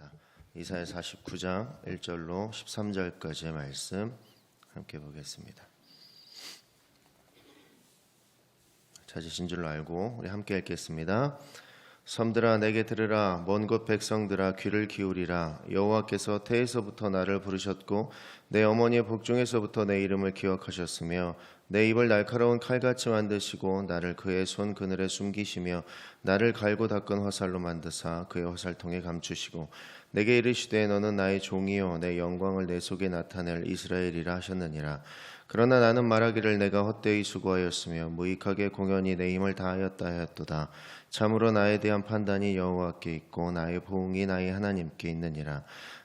하겠습니다. 이사야 49장 1절로 13절까지의 말씀 함께 보겠습니다. 찾으신 줄로 알고 우리 함께 읽겠습니다. 섬들아 내게 들으라 먼 곳 백성들아 귀를 기울이라 여호와께서 태에서부터 나를 부르셨고 내 어머니의 복중에서부터 내 이름을 기억하셨으며 내 입을 날카로운 칼같이 만드시고 나를 그의 손 그늘에 숨기시며 나를 갈고 닦은 화살로 만드사 그의 화살통에 감추시고 내게 이르시되 너는 나의 종이요 내 영광을 내 속에 나타낼 이스라엘이라 하셨느니라. 그러나 나는 말하기를 내가 헛되이 수고하였으며 무익하게 공연히 내 힘을 다하였다 하였도다. 참으로 나에 대한 판단이 여호와께 있고 나의 보응이 나의 하나님께 있느니라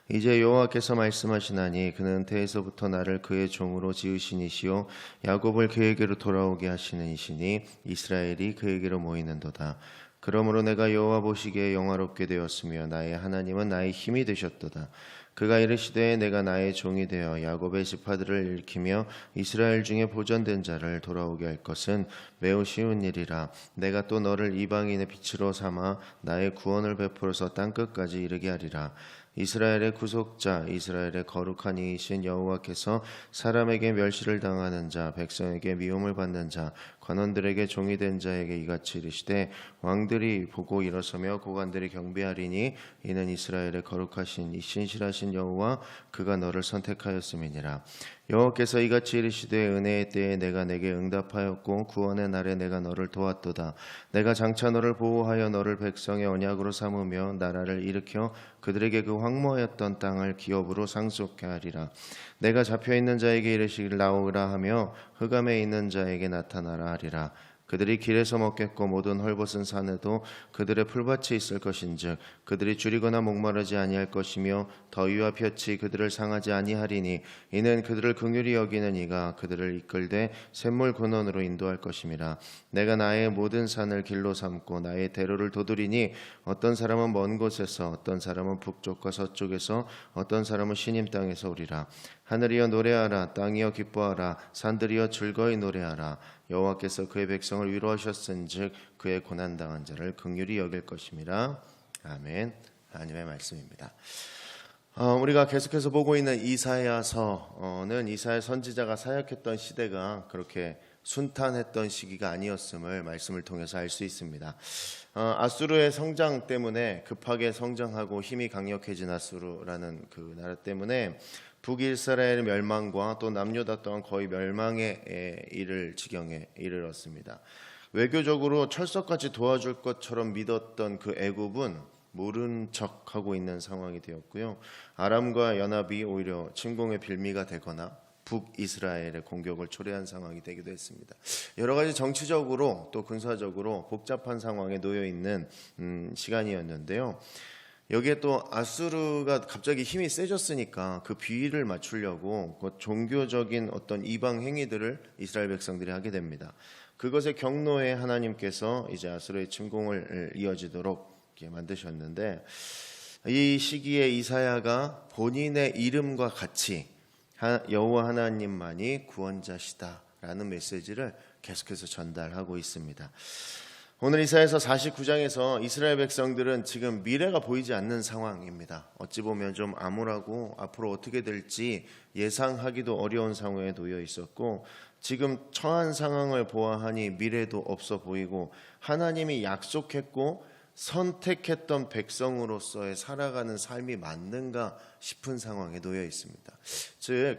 이제 여호와께서 말씀하시나니 그는 태에서부터 나를 그의 종으로 지으신 이시요 야곱을 그에게로 돌아오게 하시는 이시니 이스라엘이 그에게로 모이는도다. 그러므로 내가 여호와 보시기에 영화롭게 되었으며 나의 하나님은 나의 힘이 되셨도다. 그가 이르시되 내가 나의 종이 되어 야곱의 지파들을 일으키며 이스라엘 중에 보존된 자를 돌아오게 할 것은 매우 쉬운 일이라. 내가 또 너를 이방인의 빛으로 삼아 나의 구원을 베풀어서 땅 끝까지 이르게 하리라 이스라엘의 구속자 이스라엘의 거룩한 이이신 여호와께서 사람에게 멸시를 당하는 자 백성에게 미움을 받는 자 관원들에게 종이 된 자에게 이같이 이르시되 왕들이 보고 일어서며 고관들이 경배하리니 이는 이스라엘의 거룩하신 이 신실하신 여호와 그가 너를 선택하였음이니라. 여호와께서 이같이 이르시되 은혜의 때에 내가 내게 응답하였고 구원의 날에 내가 너를 도왔도다. 내가 장차 너를 보호하여 너를 백성의 언약으로 삼으며 나라를 일으켜 그들에게 그 황무하였던 땅을 기업으로 상속케 하리라 내가 잡혀 있는 자에게 이르시기를 나오라 하며 흑암에 있는 자에게 나타나라 하리라. 그들이 길에서 먹겠고 모든 헐벗은 산에도 그들의 풀밭이 있을 것인즉 그들이 줄이거나 목마르지 아니할 것이며 더위와 볕이 그들을 상하지 아니하리니 이는 그들을 긍휼히 여기는 이가 그들을 이끌되 샘물 근원으로 인도할 것임이라. 내가 나의 모든 산을 길로 삼고 나의 대로를 도두리니 어떤 사람은 먼 곳에서 어떤 사람은 북쪽과 서쪽에서 어떤 사람은 신임 땅에서 오리라 하늘이여 노래하라 땅이여 기뻐하라 산들이여 즐거이 노래하라 여호와께서 그의 백성을 위로하셨은즉 그의 고난 당한 자를 긍휼히 여길 것임이라 아멘 하나님의 말씀입니다. 어, 우리가 계속해서 보고 있는 이사야서는 이사야 선지자가 사역했던 시대가 그렇게 순탄했던 시기가 아니었음을 말씀을 통해서 알 수 있습니다. 어, 아수르의 성장 때문에 급하게 성장하고 힘이 강력해진 아수르라는 그 나라 때문에 북이스라엘 멸망과 또 남유다 또한 거의 멸망에 이를 지경에 이르렀습니다. 외교적으로 철석같이 도와줄 것처럼 믿었던 그 애굽은 모른 척하고 있는 상황이 되었고요. 아람과 연합이 오히려 침공의 빌미가 되거나 북이스라엘의 공격을 초래한 상황이 되기도 했습니다. 여러 가지 정치적으로 또 군사적으로 복잡한 상황에 놓여 있는 음, 시간이었는데요. 여기에 또 아수르가 갑자기 힘이 세졌으니까 그 비위를 맞추려고 그 종교적인 어떤 이방 행위들을 이스라엘 백성들이 하게 됩니다. 그것의 경로에 하나님께서 이제 아수르의 침공을 이어지도록 만드셨는데 이 시기에 이사야가 본인의 이름과 같이 여호와 하나님만이 구원자시다라는 메시지를 계속해서 전달하고 있습니다. 오늘 이사에서 49장에서 이스라엘 백성들은 지금 미래가 보이지 않는 상황입니다. 어찌 보면 좀 암울하고 앞으로 어떻게 될지 예상하기도 어려운 상황에 놓여 있었고 지금 처한 상황을 보아하니 미래도 없어 보이고 하나님이 약속했고 선택했던 백성으로서의 살아가는 삶이 맞는가 싶은 상황에 놓여 있습니다. 즉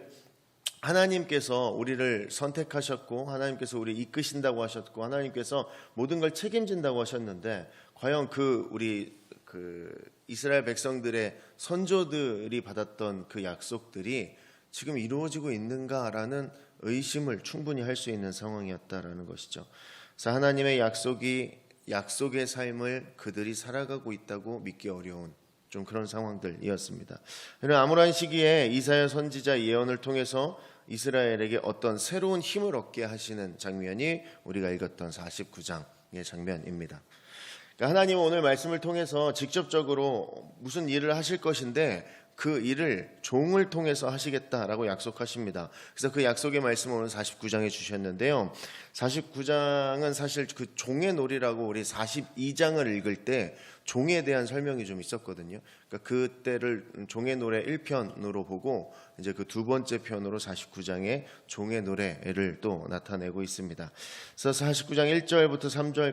하나님께서 우리를 선택하셨고 하나님께서 우리 이끄신다고 하셨고 하나님께서 모든 걸 책임진다고 하셨는데 과연 그 우리 그 이스라엘 백성들의 선조들이 받았던 그 약속들이 지금 이루어지고 있는가라는 의심을 충분히 할 수 있는 상황이었다라는 것이죠. 그래서 하나님의 약속이 약속의 삶을 그들이 살아가고 있다고 믿기 어려운 좀 그런 상황들이었습니다. 이런 암울한 시기에 이사야 선지자 예언을 통해서 이스라엘에게 어떤 새로운 힘을 얻게 하시는 장면이 우리가 읽었던 49장의 장면입니다. 그러니까 하나님은 오늘 말씀을 통해서 직접적으로 무슨 일을 하실 것인데 그 일을 종을 통해서 하시겠다라고 약속하십니다. 그래서 그 약속의 말씀을 오늘 49장에 주셨는데요. 49장은 사실 그 종의 놀이라고 우리 42장을 읽을 때 종에 대한 설명이 좀 있었거든요. 그러니까 그때를 종의 노래 1편으로 보고 이제 그 두 번째 편으로 49장의 종의 노래를 또 나타내고 있습니다. 그래서 49장 1절부터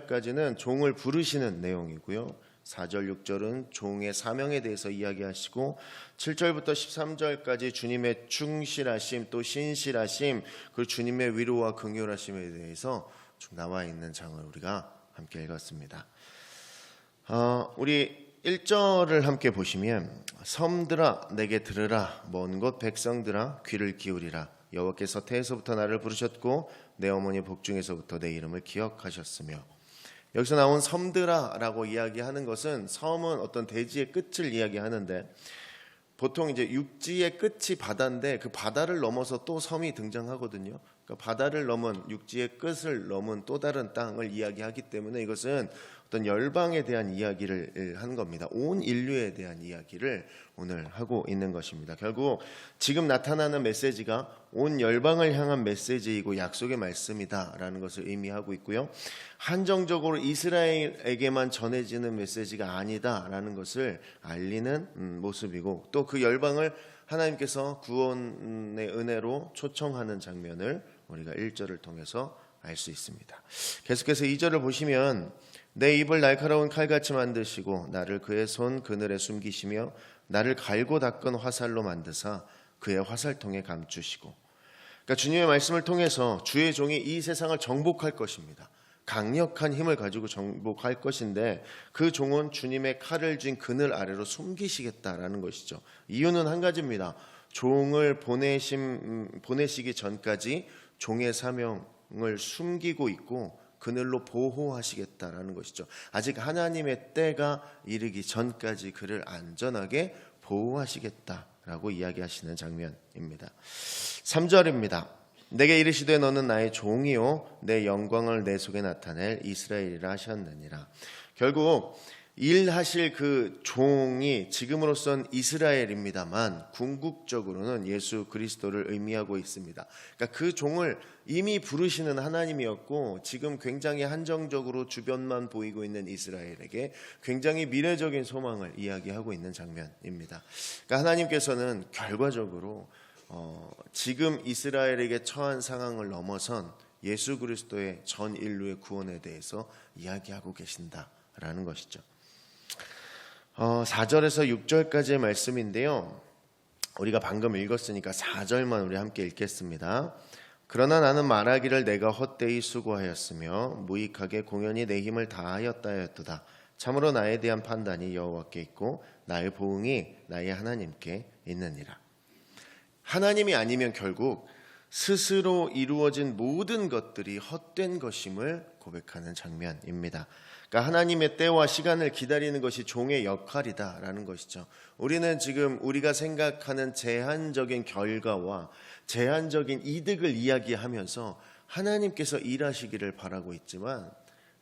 3절까지는 종을 부르시는 내용이고요. 4절, 6절은 종의 사명에 대해서 이야기하시고 7절부터 13절까지 주님의 충실하심 또 신실하심 그리고 주님의 위로와 긍휼하심에 대해서 좀 나와 있는 장을 우리가 함께 읽었습니다. 어, 우리 1절을 함께 보시면 섬들아 내게 들으라 먼 곳 백성들아 귀를 기울이라 여호와께서 태에서부터 나를 부르셨고 내 어머니 복중에서부터 내 이름을 기억하셨으며 여기서 나온 섬들아라고 이야기하는 것은 섬은 어떤 대지의 끝을 이야기하는데 보통 이제 육지의 끝이 바다인데 그 바다를 넘어서 또 섬이 등장하거든요. 그러니까 바다를 넘은 육지의 끝을 넘은 또 다른 땅을 이야기하기 때문에 이것은 어떤 열방에 대한 이야기를 한 겁니다. 온 인류에 대한 이야기를 오늘 하고 있는 것입니다. 결국 지금 나타나는 메시지가 온 열방을 향한 메시지이고 약속의 말씀이다라는 것을 의미하고 있고요. 한정적으로 이스라엘에게만 전해지는 메시지가 아니다라는 것을 알리는 음, 모습이고 또 그 열방을 하나님께서 구원의 은혜로 초청하는 장면을 우리가 1절을 통해서 알 수 있습니다. 계속해서 2절을 보시면 내 입을 날카로운 칼같이 만드시고 나를 그의 손 그늘에 숨기시며 나를 갈고 닦은 화살로 만드사 그의 화살통에 감추시고 그러니까 주님의 말씀을 통해서 주의 종이 이 세상을 정복할 것입니다. 강력한 힘을 가지고 정복할 것인데 그 종은 주님의 칼을 쥔 그늘 아래로 숨기시겠다라는 것이죠. 이유는 한 가지입니다. 종을 보내심 음, 보내시기 전까지 종의 사명을 숨기고 있고 그늘로 보호하시겠다라는 것이죠. 아직 하나님의 때가 이르기 전까지 그를 안전하게 보호하시겠다 라고 이야기하시는 장면입니다. 3절입니다. 내게 이르시되 너는 나의 종이요 내 영광을 내 속에 나타낼 이스라엘이라 하셨느니라. 결국 일하실 그 종이 지금으로선 이스라엘입니다만 궁극적으로는 예수 그리스도를 의미하고 있습니다. 그러니까 그 종을 이미 부르시는 하나님이었고 지금 굉장히 한정적으로 주변만 보이고 있는 이스라엘에게 굉장히 미래적인 소망을 이야기하고 있는 장면입니다. 그러니까 하나님께서는 결과적으로 어, 지금 이스라엘에게 처한 상황을 넘어선 예수 그리스도의 전 인류의 구원에 대해서 이야기하고 계신다라는 것이죠. 어, 4절에서 6절까지의 말씀인데요. 우리가 방금 읽었으니까 4절만 우리 함께 읽겠습니다. 그러나 나는 말하기를 내가 헛되이 수고하였으며 무익하게 공연히 내 힘을 다하였다 하였도다. 참으로 나에 대한 판단이 여호와께 있고 나의 보응이 나의 하나님께 있느니라. 하나님이 아니면 결국 스스로 이루어진 모든 것들이 헛된 것임을 고백하는 장면입니다. 그러니까 하나님의 때와 시간을 기다리는 것이 종의 역할이다라는 것이죠. 우리는 지금 우리가 생각하는 제한적인 결과와 제한적인 이득을 이야기하면서 하나님께서 일하시기를 바라고 있지만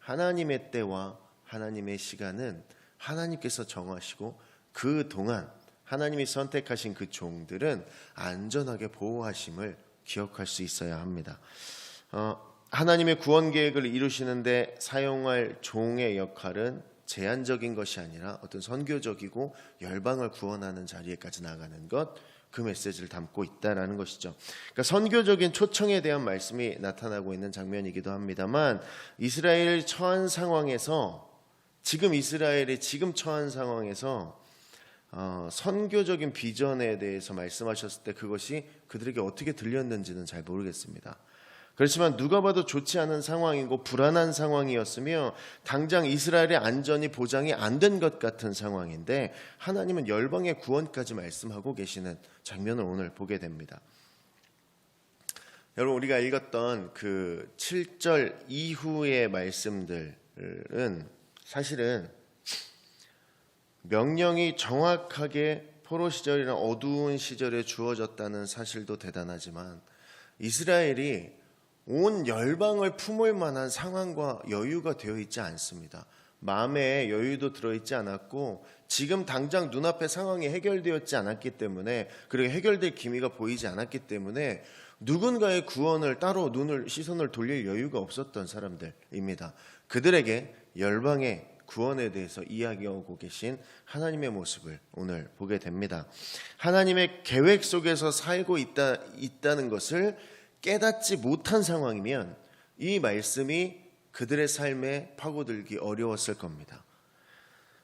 하나님의 때와 하나님의 시간은 하나님께서 정하시고 그 동안 하나님이 선택하신 그 종들은 안전하게 보호하심을 기억할 수 있어야 합니다. 어, 하나님의 구원 계획을 이루시는데 사용할 종의 역할은 제한적인 것이 아니라 어떤 선교적이고 열방을 구원하는 자리에까지 나가는 것, 그 메시지를 담고 있다라는 것이죠. 그러니까 선교적인 초청에 대한 말씀이 나타나고 있는 장면이기도 합니다만 이스라엘 처한 상황에서 지금 이스라엘이 지금 처한 상황에서 어, 선교적인 비전에 대해서 말씀하셨을 때 그것이 그들에게 어떻게 들렸는지는 잘 모르겠습니다. 그렇지만 누가 봐도 좋지 않은 상황이고 불안한 상황이었으며 당장 이스라엘의 안전이 보장이 안 된 것 같은 상황인데 하나님은 열방의 구원까지 말씀하고 계시는 장면을 오늘 보게 됩니다. 여러분 우리가 읽었던 그 7절 이후의 말씀들은 사실은 명령이 정확하게 포로 시절이나 어두운 시절에 주어졌다는 사실도 대단하지만 이스라엘이 온 열방을 품을 만한 상황과 여유가 되어 있지 않습니다. 마음에 여유도 들어있지 않았고 지금 당장 눈앞의 상황이 해결되었지 않았기 때문에 그리고 해결될 기미가 보이지 않았기 때문에 누군가의 구원을 따로 눈을 시선을 돌릴 여유가 없었던 사람들입니다. 그들에게 열방의 구원에 대해서 이야기하고 계신 하나님의 모습을 오늘 보게 됩니다. 하나님의 계획 속에서 살고 있다, 있다는 것을 깨닫지 못한 상황이면 이 말씀이 그들의 삶에 파고들기 어려웠을 겁니다.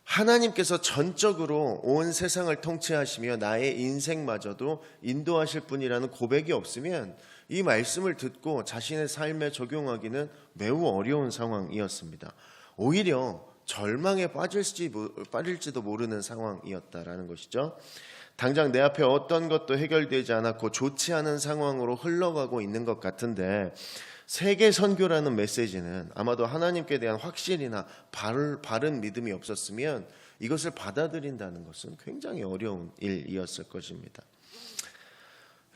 하나님께서 전적으로 온 세상을 통치하시며 나의 인생마저도 인도하실 분이라는 고백이 없으면 이 말씀을 듣고 자신의 삶에 적용하기는 매우 어려운 상황이었습니다. 오히려 절망에 빠질지, 빠질지도 모르는 상황이었다라는 것이죠. 당장 내 앞에 어떤 것도 해결되지 않았고 좋지 않은 상황으로 흘러가고 있는 것 같은데 세계 선교라는 메시지는 아마도 하나님께 대한 확신이나 바른, 바른 믿음이 없었으면 이것을 받아들인다는 것은 굉장히 어려운 일이었을 것입니다.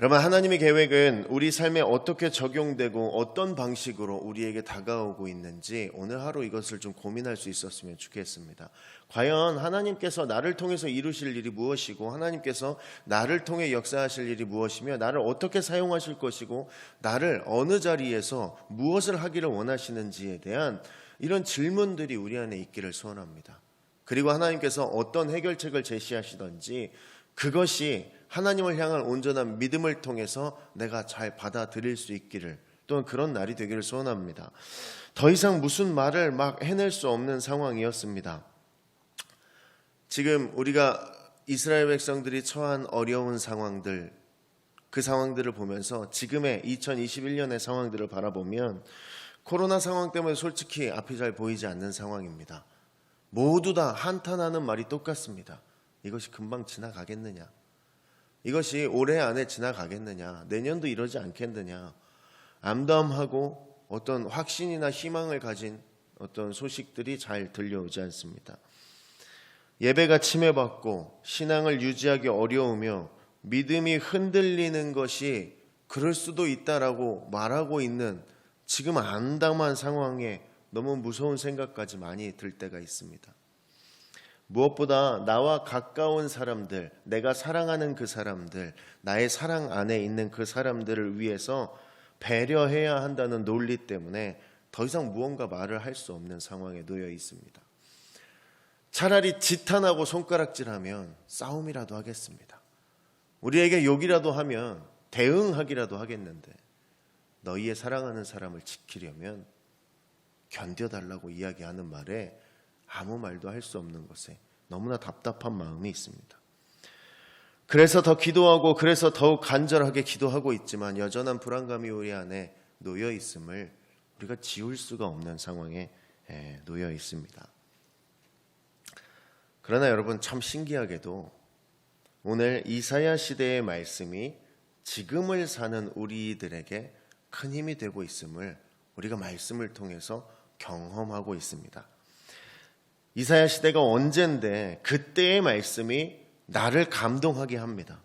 여러분 하나님의 계획은 우리 삶에 어떻게 적용되고 어떤 방식으로 우리에게 다가오고 있는지 오늘 하루 이것을 좀 고민할 수 있었으면 좋겠습니다. 과연 하나님께서 나를 통해서 이루실 일이 무엇이고 하나님께서 나를 통해 역사하실 일이 무엇이며 나를 어떻게 사용하실 것이고 나를 어느 자리에서 무엇을 하기를 원하시는지에 대한 이런 질문들이 우리 안에 있기를 소원합니다. 그리고 하나님께서 어떤 해결책을 제시하시던지 그것이 하나님을 향한 온전한 믿음을 통해서 내가 잘 받아들일 수 있기를 또는 그런 날이 되기를 소원합니다. 더 이상 무슨 말을 막 해낼 수 없는 상황이었습니다. 지금 우리가 이스라엘 백성들이 처한 어려운 상황들, 그 상황들을 보면서 지금의 2021년의 상황들을 바라보면 코로나 상황 때문에 솔직히 앞이 잘 보이지 않는 상황입니다. 모두 다 한탄하는 말이 똑같습니다. 이것이 금방 지나가겠느냐? 이것이 올해 안에 지나가겠느냐? 내년도 이러지 않겠느냐? 암담하고 어떤 확신이나 희망을 가진 어떤 소식들이 잘 들려오지 않습니다. 예배가 침해받고 신앙을 유지하기 어려우며 믿음이 흔들리는 것이 그럴 수도 있다라고 말하고 있는 지금 안담한 상황에 너무 무서운 생각까지 많이 들 때가 있습니다. 무엇보다 나와 가까운 사람들, 내가 사랑하는 그 사람들, 나의 사랑 안에 있는 그 사람들을 위해서 배려해야 한다는 논리 때문에 더 이상 무언가 말을 할 수 없는 상황에 놓여 있습니다. 차라리 지탄하고 손가락질하면 싸움이라도 하겠습니다. 우리에게 욕이라도 하면 대응하기라도 하겠는데 너희의 사랑하는 사람을 지키려면 견뎌달라고 이야기하는 말에 아무 말도 할 수 없는 것에 너무나 답답한 마음이 있습니다. 그래서 더 기도하고 그래서 더욱 간절하게 기도하고 있지만 여전한 불안감이 우리 안에 놓여 있음을 우리가 지울 수가 없는 상황에 예, 놓여 있습니다. 그러나 여러분 참 신기하게도 오늘 이사야 시대의 말씀이 지금을 사는 우리들에게 큰 힘이 되고 있음을 우리가 말씀을 통해서 경험하고 있습니다. 이사야 시대가 언젠데 그때의 말씀이 나를 감동하게 합니다.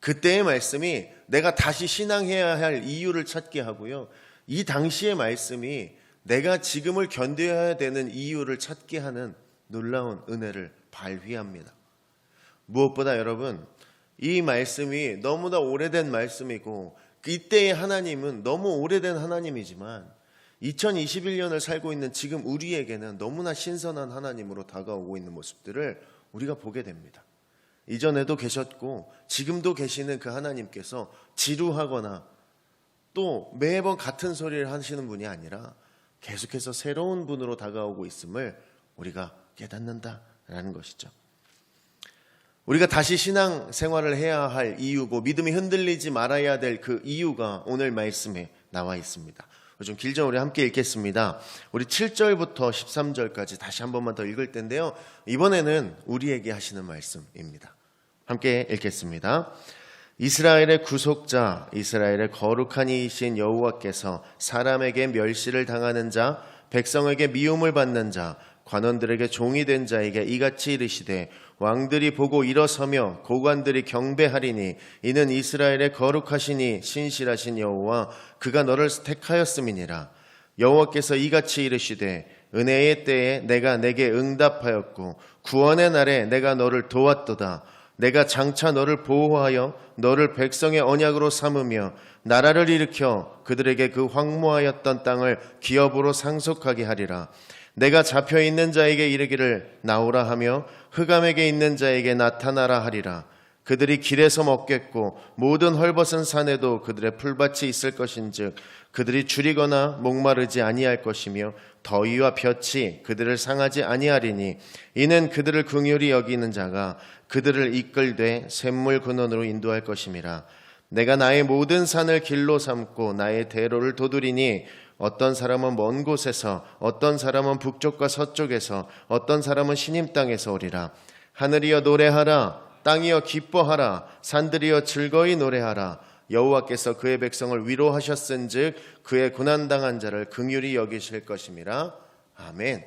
그때의 말씀이 내가 다시 신앙해야 할 이유를 찾게 하고요. 이 당시의 말씀이 내가 지금을 견뎌야 되는 이유를 찾게 하는 놀라운 은혜를 발휘합니다. 무엇보다 여러분, 이 말씀이 너무나 오래된 말씀이고 이때의 하나님은 너무 오래된 하나님이지만 2021년을 살고 있는 지금 우리에게는 너무나 신선한 하나님으로 다가오고 있는 모습들을 우리가 보게 됩니다. 이전에도 계셨고 지금도 계시는 그 하나님께서 지루하거나 또 매번 같은 소리를 하시는 분이 아니라 계속해서 새로운 분으로 다가오고 있음을 우리가 깨닫는다라는 것이죠. 우리가 다시 신앙 생활을 해야 할 이유고 믿음이 흔들리지 말아야 될 그 이유가 오늘 말씀에 나와 있습니다. 좀 길죠? 우리 함께 읽겠습니다. 우리 7절부터 13절까지 다시 한 번만 더 읽을 텐데요. 이번에는 우리에게 하시는 말씀입니다. 함께 읽겠습니다. 이스라엘의 구속자, 이스라엘의 거룩한 이이신 여호와께서 사람에게 멸시를 당하는 자, 백성에게 미움을 받는 자, 관원들에게 종이 된 자에게 이같이 이르시되 왕들이 보고 일어서며 고관들이 경배하리니 이는 이스라엘의 거룩하시니 신실하신 여호와 그가 너를 택하였음이니라 여호와께서 이같이 이르시되 은혜의 때에 내가 내게 응답하였고 구원의 날에 내가 너를 도왔도다. 내가 장차 너를 보호하여 너를 백성의 언약으로 삼으며 나라를 일으켜 그들에게 그 황무하였던 땅을 기업으로 상속하게 하리라. 내가 잡혀 있는 자에게 이르기를 나오라 하며 흑암에게 있는 자에게 나타나라 하리라. 그들이 길에서 먹겠고 모든 헐벗은 산에도 그들의 풀밭이 있을 것인즉 그들이 줄이거나 목마르지 아니할 것이며 더위와 볕이 그들을 상하지 아니하리니 이는 그들을 긍휼히 여기는 자가 그들을 이끌되 샘물 근원으로 인도할 것임이라 내가 나의 모든 산을 길로 삼고 나의 대로를 도두리니 어떤 사람은 먼 곳에서 어떤 사람은 북쪽과 서쪽에서 어떤 사람은 신임 땅에서 오리라 하늘이여 노래하라 땅이여 기뻐하라 산들이여 즐거이 노래하라 여호와께서 그의 백성을 위로하셨은즉 그의 고난 당한 자를 긍휼히 여기실 것임이라 아멘.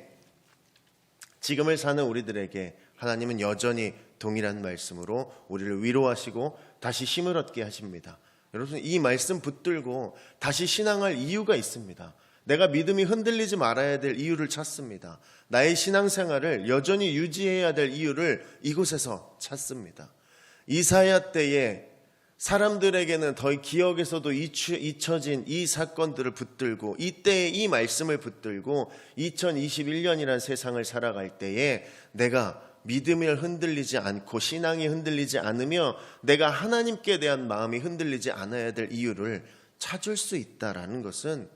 지금을 사는 우리들에게 하나님은 여전히 동일한 말씀으로 우리를 위로하시고 다시 힘을 얻게 하십니다. 여러분 이 말씀 붙들고 다시 신앙할 이유가 있습니다. 내가 믿음이 흔들리지 말아야 될 이유를 찾습니다. 나의 신앙생활을 여전히 유지해야 될 이유를 이곳에서 찾습니다. 이사야 때에 사람들에게는 더 기억에서도 잊혀- 잊혀진 이 사건들을 붙들고 이때의 이 말씀을 붙들고 2021년이라는 세상을 살아갈 때에 내가 믿음이 흔들리지 않고 신앙이 흔들리지 않으며 내가 하나님께 대한 마음이 흔들리지 않아야 될 이유를 찾을 수 있다라는 것은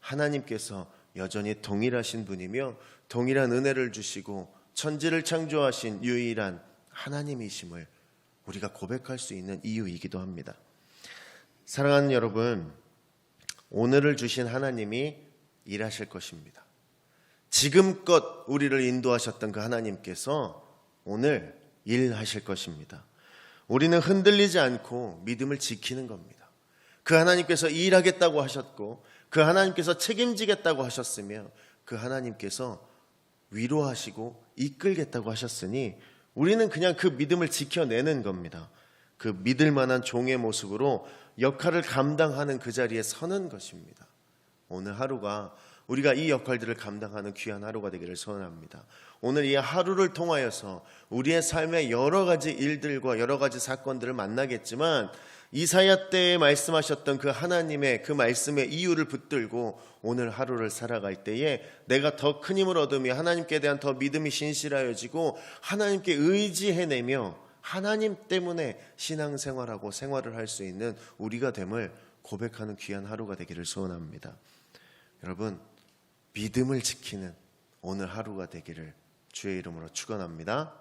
하나님께서 여전히 동일하신 분이며 동일한 은혜를 주시고 천지를 창조하신 유일한 하나님이심을 우리가 고백할 수 있는 이유이기도 합니다. 사랑하는 여러분, 오늘을 주신 하나님이 일하실 것입니다. 지금껏 우리를 인도하셨던 그 하나님께서 오늘 일하실 것입니다. 우리는 흔들리지 않고 믿음을 지키는 겁니다. 그 하나님께서 일하겠다고 하셨고 그 하나님께서 책임지겠다고 하셨으며 그 하나님께서 위로하시고 이끌겠다고 하셨으니 우리는 그냥 그 믿음을 지켜내는 겁니다. 그 믿을 만한 종의 모습으로 역할을 감당하는 그 자리에 서는 것입니다. 오늘 하루가 우리가 이 역할들을 감당하는 귀한 하루가 되기를 소원합니다. 오늘 이 하루를 통하여서 우리의 삶의 여러 가지 일들과 여러 가지 사건들을 만나겠지만 이사야 때에 말씀하셨던 그 하나님의 그 말씀의 이유를 붙들고 오늘 하루를 살아갈 때에 내가 더 큰 힘을 얻으며 하나님께 대한 더 믿음이 신실하여지고 하나님께 의지해내며 하나님 때문에 신앙생활하고 생활을 할 수 있는 우리가 됨을 고백하는 귀한 하루가 되기를 소원합니다. 여러분 믿음을 지키는 오늘 하루가 되기를 주의 이름으로 축원합니다.